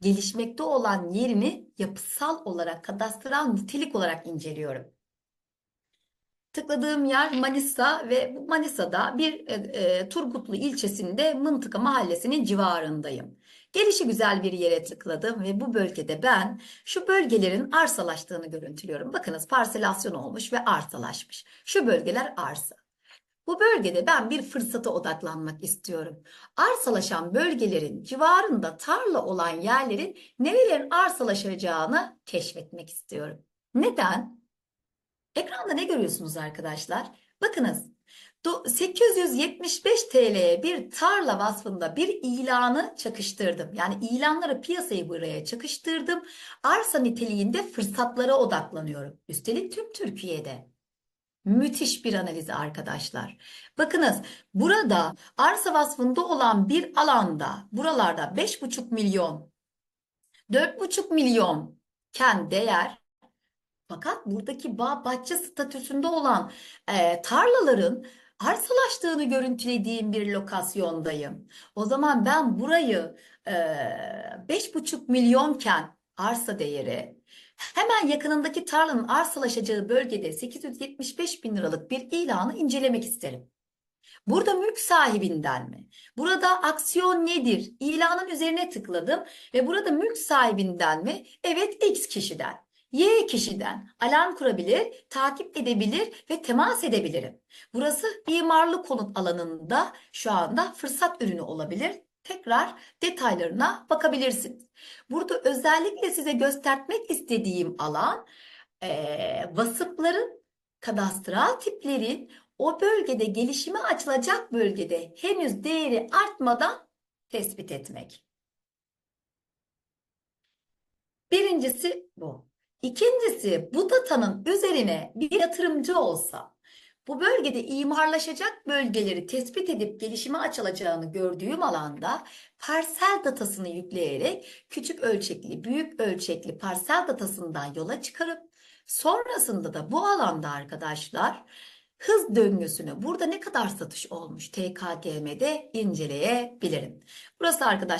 gelişmekte olan yerini yapısal olarak, kadastral nitelik olarak inceliyorum. Tıkladığım yer Manisa ve Manisa'da bir e, e, Turgutlu ilçesinde Mıntıka mahallesinin civarındayım. Gelişi güzel bir yere tıkladım ve bu bölgede ben şu bölgelerin arsalaştığını görüntülüyorum. Bakınız parselasyon olmuş ve arsalaşmış. Şu bölgeler arsa. Bu bölgede ben bir fırsata odaklanmak istiyorum. Arsalaşan bölgelerin civarında tarla olan yerlerin nerelerin arsalaşacağını keşfetmek istiyorum. Neden? Ekranda ne görüyorsunuz arkadaşlar? Bakınız. do- 875 TL'ye bir tarla vasfında bir ilanı çakıştırdım. Yani ilanları piyasayı buraya çakıştırdım. Arsa niteliğinde fırsatlara odaklanıyorum. Üstelik tüm Türkiye'de. Müthiş bir analiz arkadaşlar. Bakınız burada arsa vasfında olan bir alanda buralarda 5,5 milyon 4,5 milyon ken değer fakat buradaki bağ bahçe statüsünde olan e, tarlaların arsalaştığını görüntülediğim bir lokasyondayım. O zaman ben burayı e, 5,5 milyonken arsa değeri hemen yakınındaki tarlanın arsalaşacağı bölgede 875 bin liralık bir ilanı incelemek isterim. Burada mülk sahibinden mi? Burada aksiyon nedir? İlanın üzerine tıkladım ve burada mülk sahibinden mi? Evet X kişiden. Y kişiden alarm kurabilir, takip edebilir ve temas edebilirim. Burası imarlı konut alanında şu anda fırsat ürünü olabilir. Tekrar detaylarına bakabilirsiniz. Burada özellikle size göstermek istediğim alan eee vasıfların, kadastral tiplerin o bölgede gelişime açılacak bölgede henüz değeri artmadan tespit etmek. Birincisi bu. İkincisi bu datanın üzerine bir yatırımcı olsa bu bölgede imarlaşacak bölgeleri tespit edip gelişime açılacağını gördüğüm alanda parsel datasını yükleyerek küçük ölçekli, büyük ölçekli parsel datasından yola çıkarıp sonrasında da bu alanda arkadaşlar hız döngüsünü burada ne kadar satış olmuş TKGM'de inceleyebilirim. Burası arkadaşlar